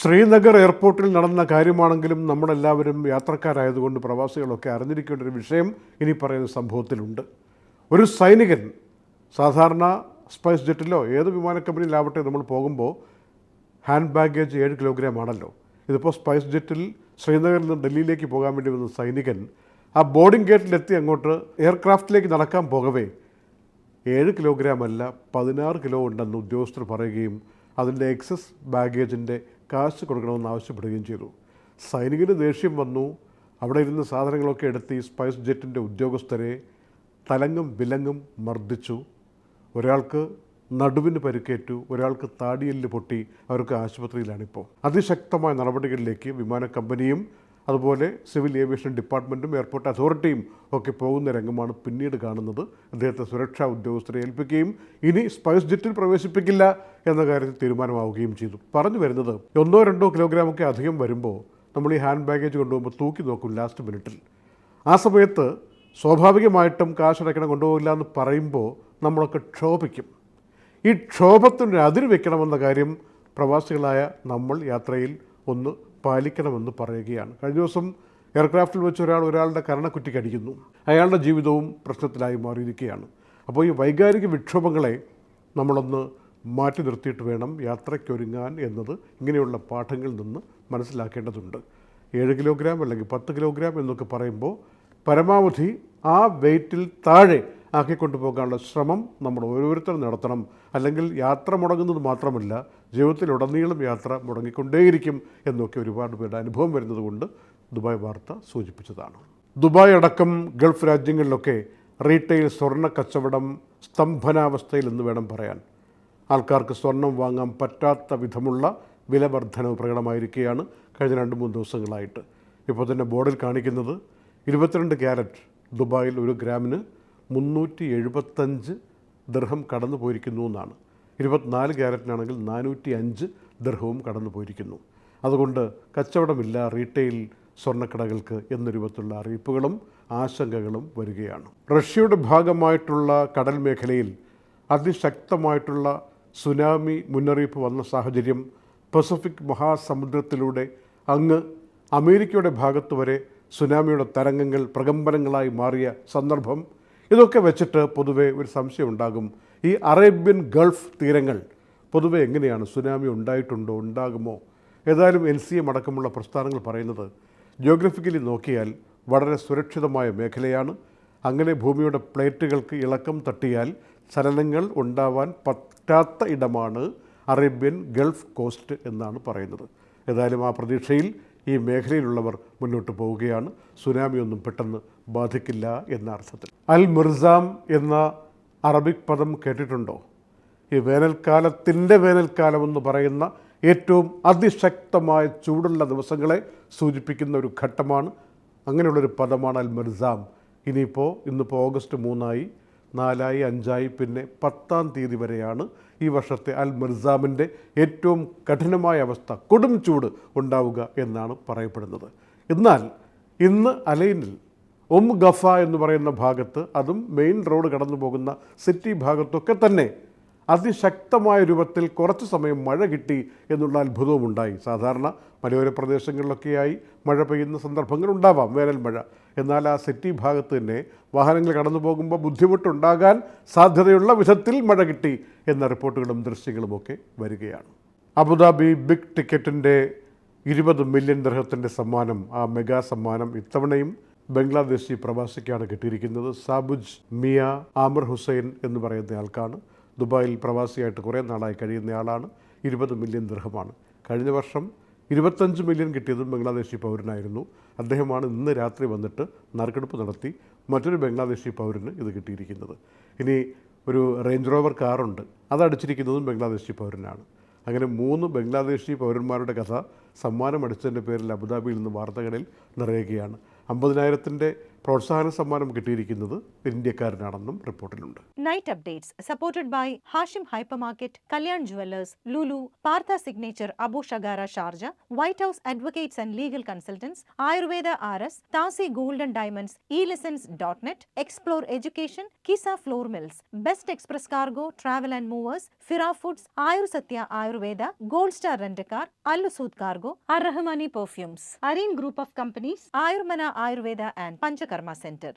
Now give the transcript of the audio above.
ശ്രീനഗർ എയർപോർട്ടിൽ നടന്ന കാര്യമാണെങ്കിലും നമ്മളെല്ലാവരും യാത്രക്കാരായതുകൊണ്ട് പ്രവാസികളൊക്കെ അറിഞ്ഞിരിക്കേണ്ട ഒരു വിഷയം ഇനി പറയുന്ന സംഭവത്തിലുണ്ട്. ഒരു സൈനികൻ സാധാരണ സ്പൈസ് ജെറ്റിലോ ഏത് വിമാന കമ്പനിയിലാവട്ടെ നമ്മൾ പോകുമ്പോൾ ഹാൻഡ് ബാഗേജ് ഏഴ് കിലോഗ്രാം ആണല്ലോ. ഇതിപ്പോൾ സ്പൈസ് ജെറ്റിൽ ശ്രീനഗറിൽ നിന്ന് ഡൽഹിയിലേക്ക് പോകാൻ വേണ്ടി വന്ന സൈനികൻ ആ ബോർഡിംഗ് ഗേറ്റിലെത്തി അങ്ങോട്ട് എയർക്രാഫ്റ്റിലേക്ക് നടക്കാൻ പോകവേ. ഏഴ് കിലോഗ്രാം അല്ല പതിനാറ് കിലോ ഉണ്ടെന്ന് ഉദ്യോഗസ്ഥർ പറയുകയും അതിന്റെ എക്സസ് ബാഗേജിന്റെ കാശ് കൊടുക്കണമെന്ന് ആവശ്യപ്പെടുകയും ചെയ്തു. സൈനികന് ദേഷ്യം വന്നു. അവിടെ ഇരുന്ന് സാധനങ്ങളൊക്കെ എടുത്ത് ഈ സ്പൈസ് ജെറ്റിന്റെ ഉദ്യോഗസ്ഥരെ തലങ്ങും വിലങ്ങും മർദ്ദിച്ചു. ഒരാൾക്ക് നടുവിന് പരിക്കേറ്റു ഒരാൾക്ക് താടിയെല്ല് പൊട്ടി അവർക്ക് ആശുപത്രിയിലാണിപ്പോൾ. അതിശക്തമായ നടപടികളിലേക്ക് വിമാന കമ്പനിയും അതുപോലെ സിവിൽ ഏവിയേഷൻ ഡിപ്പാർട്ട്മെന്റും എയർപോർട്ട് അതോറിറ്റിയും ഒക്കെ പോകുന്ന രംഗമാണ് പിന്നീട് കാണുന്നത്. അദ്ദേഹത്തെ സുരക്ഷാ ഉദ്യോഗസ്ഥരെ ഏൽപ്പിക്കുകയും ഇനി സ്പൈസ് ജെറ്റിൽ പ്രവേശിപ്പിക്കില്ല എന്ന കാര്യത്തിൽ തീരുമാനമാവുകയും ചെയ്തു. പറഞ്ഞു വരുന്നത് ഒന്നോ രണ്ടോ കിലോഗ്രാമൊക്കെ അധികം വരുമ്പോൾ നമ്മൾ ഈ ഹാൻഡ് ബാഗേജ് കൊണ്ടുപോകുമ്പോൾ തൂക്കി നോക്കും ലാസ്റ്റ് മിനിറ്റിൽ ആ സമയത്ത് സ്വാഭാവികമായിട്ടും കാശടക്കണം കൊണ്ടുപോകില്ല എന്ന് പറയുമ്പോൾ നമ്മളൊക്കെ ക്ഷോഭിക്കും. ഈ ക്ഷോഭത്തിന് അതിര് വെക്കണമെന്ന കാര്യം പ്രവാസികളായ നമ്മൾ യാത്രയിൽ ഒന്ന് പാലിക്കണമെന്ന് പറയുകയാണ്. കഴിഞ്ഞ ദിവസം എയർക്രാഫ്റ്റിൽ വെച്ച് ഒരാൾ ഒരാളുടെ കരണക്കുറ്റി കടിക്കുന്നു അയാളുടെ ജീവിതവും പ്രശ്നത്തിലായി മാറിയിരിക്കുകയാണ്. അപ്പോൾ ഈ വൈകാരിക വിക്ഷോഭങ്ങളെ നമ്മളൊന്ന് മാറ്റി നിർത്തിയിട്ട് വേണം യാത്രയ്ക്കൊരുങ്ങാൻ എന്നത് ഇങ്ങനെയുള്ള പാഠങ്ങളിൽ നിന്ന് മനസ്സിലാക്കേണ്ടതുണ്ട്. ഏഴ് കിലോഗ്രാം അല്ലെങ്കിൽ പത്ത് കിലോഗ്രാം എന്നൊക്കെ പറയുമ്പോൾ പരമാവധി ആ വെയിറ്റിൽ താഴെ ആക്കിക്കൊണ്ടു പോകാനുള്ള ശ്രമം നമ്മൾ ഓരോരുത്തരും നടത്തണം. അല്ലെങ്കിൽ യാത്ര മുടങ്ങുന്നത് മാത്രമല്ല ജീവിതത്തിലുടനീളം യാത്ര മുടങ്ങിക്കൊണ്ടേയിരിക്കും എന്നൊക്കെ ഒരുപാട് പേരുടെ അനുഭവം വരുന്നതുകൊണ്ട് ദുബായ് വാർത്ത സൂചിപ്പിച്ചതാണ്. ദുബായ് അടക്കം ഗൾഫ് രാജ്യങ്ങളിലൊക്കെ റീറ്റെയിൽ സ്വർണ കച്ചവടം സ്തംഭനാവസ്ഥയിൽ എന്ന് വേണം പറയാൻ. ആൾക്കാർക്ക് സ്വർണം വാങ്ങാൻ പറ്റാത്ത വിധമുള്ള വില വർധനവ് പ്രകടമായിരിക്കുകയാണ് കഴിഞ്ഞ രണ്ട് മൂന്ന് ദിവസങ്ങളായിട്ട്. ഇപ്പോൾ തന്നെ ബോർഡിൽ കാണിക്കുന്നത് ഇരുപത്തിരണ്ട് ക്യാരറ്റ് ദുബായിൽ ഒരു ഗ്രാമിന് മുന്നൂറ്റി എഴുപത്തഞ്ച് ദർഹം കടന്നു പോയിരിക്കുന്നു എന്നാണ്. ഇരുപത്തിനാല് ക്യാരറ്റിനാണെങ്കിൽ നാനൂറ്റി അഞ്ച് ദർഹവും കടന്നു പോയിരിക്കുന്നു. അതുകൊണ്ട് കച്ചവടമില്ല റീറ്റെയിൽ സ്വർണക്കടകൾക്ക് എന്ന രൂപത്തിലുള്ള അറിയിപ്പുകളും ആശങ്കകളും വരികയാണ്. റഷ്യയുടെ ഭാഗമായിട്ടുള്ള കടൽ മേഖലയിൽ അതിശക്തമായിട്ടുള്ള സുനാമി മുന്നറിയിപ്പ് വന്ന സാഹചര്യം പസഫിക് മഹാസമുദ്രത്തിലൂടെ അങ്ങ് അമേരിക്കയുടെ ഭാഗത്ത് വരെ സുനാമിയുടെ തരംഗങ്ങൾ പ്രകമ്പനങ്ങളായി മാറിയ സന്ദർഭം ഇതൊക്കെ വെച്ചിട്ട് പൊതുവെ ഒരു സംശയം ഉണ്ടാകും ഈ അറേബ്യൻ ഗൾഫ് തീരങ്ങൾ പൊതുവെ എങ്ങനെയാണ്? സുനാമി ഉണ്ടായിട്ടുണ്ടോ? ഉണ്ടാകുമോ? ഏതായാലും എൻ സി എം അടക്കമുള്ള പ്രസ്ഥാനങ്ങൾ പറയുന്നത് ജിയോഗ്രഫിക്കലി നോക്കിയാൽ വളരെ സുരക്ഷിതമായ മേഖലയാണ്. അങ്ങനെ ഭൂമിയുടെ പ്ലേറ്റുകൾക്ക് ഇളക്കം തട്ടിയാൽ ചലനങ്ങൾ ഉണ്ടാവാൻ പറ്റാത്ത ഇടമാണ് അറേബ്യൻ ഗൾഫ് കോസ്റ്റ് എന്നാണ് പറയുന്നത്. ഏതായാലും ആ പ്രതീക്ഷയിൽ ഈ മേഖലയിലുള്ളവർ മുന്നോട്ട് പോവുകയാണ്. സുനാമി ഒന്നും പെട്ടെന്ന് ബാധിക്കില്ല എന്ന അർത്ഥത്തിൽ. അൽ മിർസാം എന്ന അറബിക് പദം കേട്ടിട്ടുണ്ടോ? ഈ വേനൽക്കാലത്തിന്റെ വേനൽക്കാലം എന്ന് പറയുന്ന ഏറ്റവും അതിശക്തമായ ചൂടുള്ള ദിവസങ്ങളെ സൂചിപ്പിക്കുന്ന ഒരു ഘട്ടമാണ്. അങ്ങനെയുള്ളൊരു പദമാണ് അൽ മിർസാം ഇനിയിപ്പോൾ ഇന്നിപ്പോൾ ഓഗസ്റ്റ് മൂന്നായി നാലായി അഞ്ചായി പിന്നെ പത്താം തീയതി വരെയാണ് ഈ വർഷത്തെ അൽ മിർസാമിന്റെ ഏറ്റവും കഠിനമായ അവസ്ഥ കൊടും ചൂട് ഉണ്ടാവുക എന്നാണ് പറയപ്പെടുന്നത്. എന്നാൽ ഇന്ന് അലൈനിൽ ഒം ഗഫ എന്ന് പറയുന്ന ഭാഗത്ത് അതും മെയിൻ റോഡ് കടന്നു പോകുന്ന സിറ്റി ഭാഗത്തൊക്കെ തന്നെ അതിശക്തമായ രൂപത്തിൽ കുറച്ച് സമയം മഴ കിട്ടി എന്നുള്ള അത്ഭുതവും ഉണ്ടായി സാധാരണ മലയോര പ്രദേശങ്ങളിലൊക്കെയായി മഴ പെയ്യുന്ന സന്ദർഭങ്ങൾ ഉണ്ടാവാം വേനൽ മഴ. എന്നാൽ ആ സിറ്റി ഭാഗത്ത് തന്നെ വാഹനങ്ങൾ കടന്നു പോകുമ്പോൾ ബുദ്ധിമുട്ടുണ്ടാകാൻ സാധ്യതയുള്ള വിധത്തിൽ മഴ കിട്ടി എന്ന റിപ്പോർട്ടുകളും ദൃശ്യങ്ങളുമൊക്കെ വരികയാണ്. അബുദാബി ബിഗ് ടിക്കറ്റിന്റെ ഇരുപത് മില്യൺ ദർഹത്തിന്റെ സമ്മാനം ആ മെഗാ സമ്മാനം ഇത്തവണയും ബംഗ്ലാദേശി പ്രവാസിക്കാണ് കിട്ടിയിരിക്കുന്നത് സാബുജ് മിയ ആമർ ഹുസൈൻ എന്ന് പറയുന്ന ആൾക്കാണ്. ദുബായിൽ പ്രവാസിയായിട്ട് കുറേ നാളായി കഴിയുന്നയാളാണ് ഇരുപത് മില്യൺ ദൃഹമാണ് കഴിഞ്ഞ വർഷം ഇരുപത്തഞ്ച് മില്യൺ കിട്ടിയതും ബംഗ്ലാദേശി പൗരനായിരുന്നു. അദ്ദേഹമാണ് ഇന്ന് രാത്രി വന്നിട്ട് നറുക്കെടുപ്പ് നടത്തി മറ്റൊരു ബംഗ്ലാദേശി പൗരന് ഇത് കിട്ടിയിരിക്കുന്നത്. ഇനി ഒരു റേഞ്ച് റോവർ കാറുണ്ട്. അതടിച്ചിരിക്കുന്നതും ബംഗ്ലാദേശി പൗരനാണ്. അങ്ങനെ മൂന്ന് ബംഗ്ലാദേശി പൗരന്മാരുടെ കഥ സമ്മാനം അടിച്ചതിന്റെ പേരിൽ അബുദാബിയിൽ നിന്ന് വാർത്തകളിൽ നിറയുകയാണ്. അമ്പതിനായിരത്തിന്റെ പ്രോത്സാഹന സമ്മാനം കിട്ടിയിരിക്കുന്നത് ഇന്ത്യക്കാരനാണെന്നും റിപ്പോർട്ടിലുണ്ട്. Night updates supported by Hashim hyper market Kalyan jewellers Lulu Partha signature Abu ഷഗാര Sharjah white house advocates and legal consultants Ayurveda R S താസി golden diamonds e lessons dot net explore education Qissa flour mills best express cargo travel and movers ഫിറാ foods Ayur Satya Ayurveda gold star rent car അൽസൂദ് cargo അർ Rahmani perfumes Areen group of companies Ayurmana Ayurveda and പഞ്ചകർ Karma Center.